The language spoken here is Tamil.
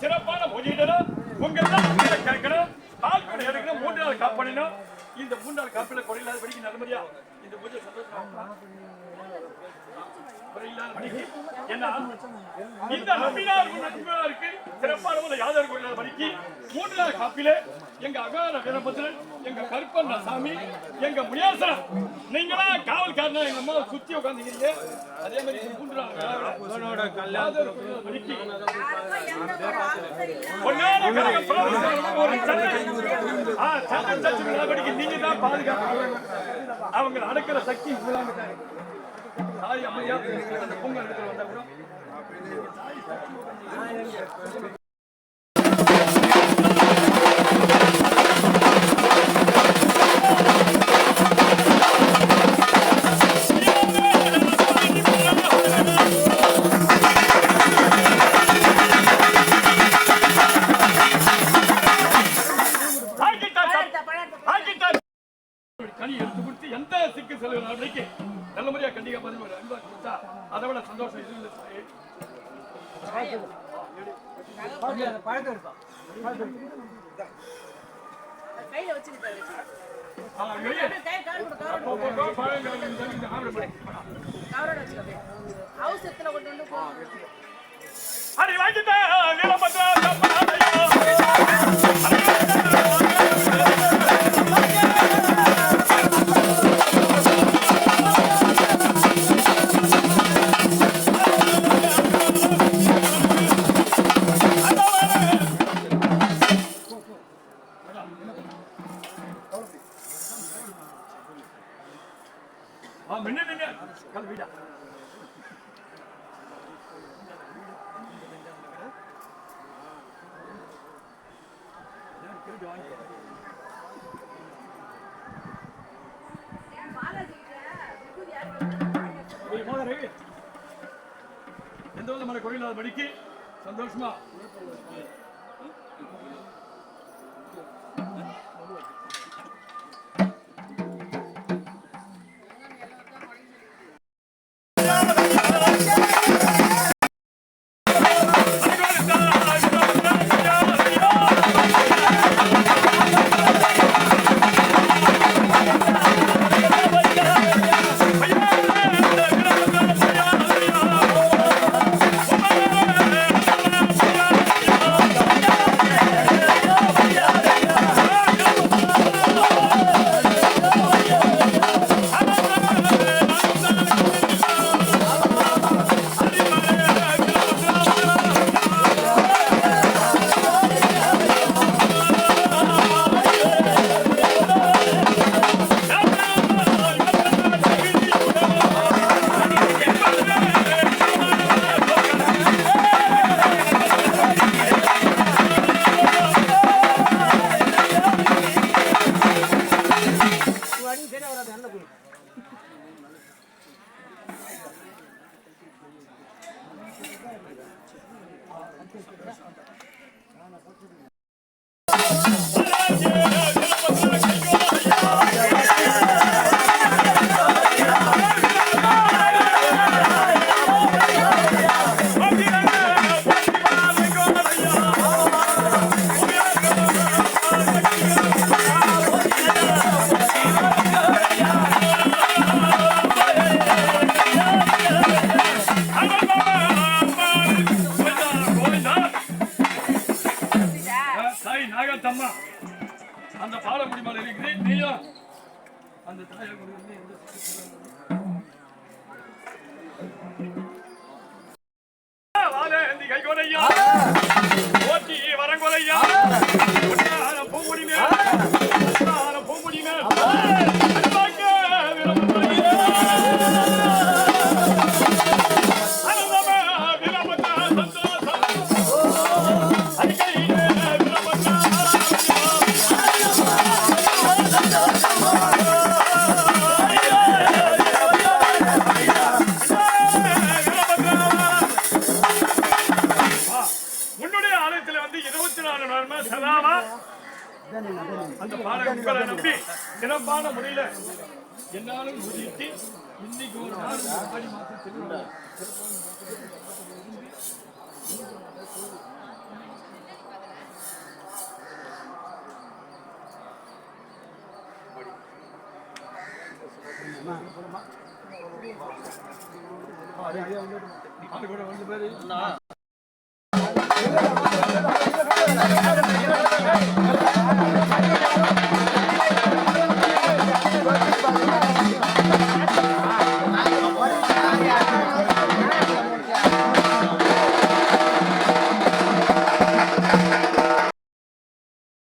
சிறப்பான மொழியிடணும் உங்க கேட்கணும் பால் கொடை எடுக்கணும் மூன்று நாள் காப்பணும் இந்த மூன்று நாள் காப்பில குறையில்லாத படிக்க நல்லபடியா இந்த பூஜை சந்தோஷம் இந்த நம்பினார் நம்பினாருக்கு சிறப்பான ஒரு யாதவர் கோயிலாத படிக்கு மூன்று நாள் காப்பிலே எங்க அகார வீரபத்ரன் எங்க கருப்பன் சாமி எங்க முனியாசனம் நீங்களா காவல்காரனா எங்க அம்மா சுத்தி உட்காந்துக்கிறீங்க அதே மாதிரி மூன்று நாள் விழாவில யாதவர் கோயிலாத நீங்க தான் பாதுகாப்பு. அவங்க அடக்கிற சக்தி தாய் அம்மையா அந்த பொங்கல் இடத்துல வந்தா கூட கனி எடுத்து எந்த சிக்கு செலவு நாளைக்கு நல்ல முறையா கண்டிப்பா பதில் ஒரு அன்பா கொடுத்தா அதை விட சந்தோஷம் எதுவும் இல்லை தாயே. கையில வச்சுக்கிட்டாரு ஆ, எந்த விதமான கோயிலாத படிக்கு? சந்தோஷமா? அந்த பாலக்குடி மலை இருக்குது நீயும் அந்த தாயை கொண்டு வந்து எந்த வாழேந்தி கைகொலையா ஓட்டி வரங்கொலையா அந்த மாணவர்களை நம்பி சிறப்பான முறையில என்னாலும் முடித்து இன்னைக்கு ஒரு நாள் ஆடி மாதம் திருவிழா. வந்து பேரு.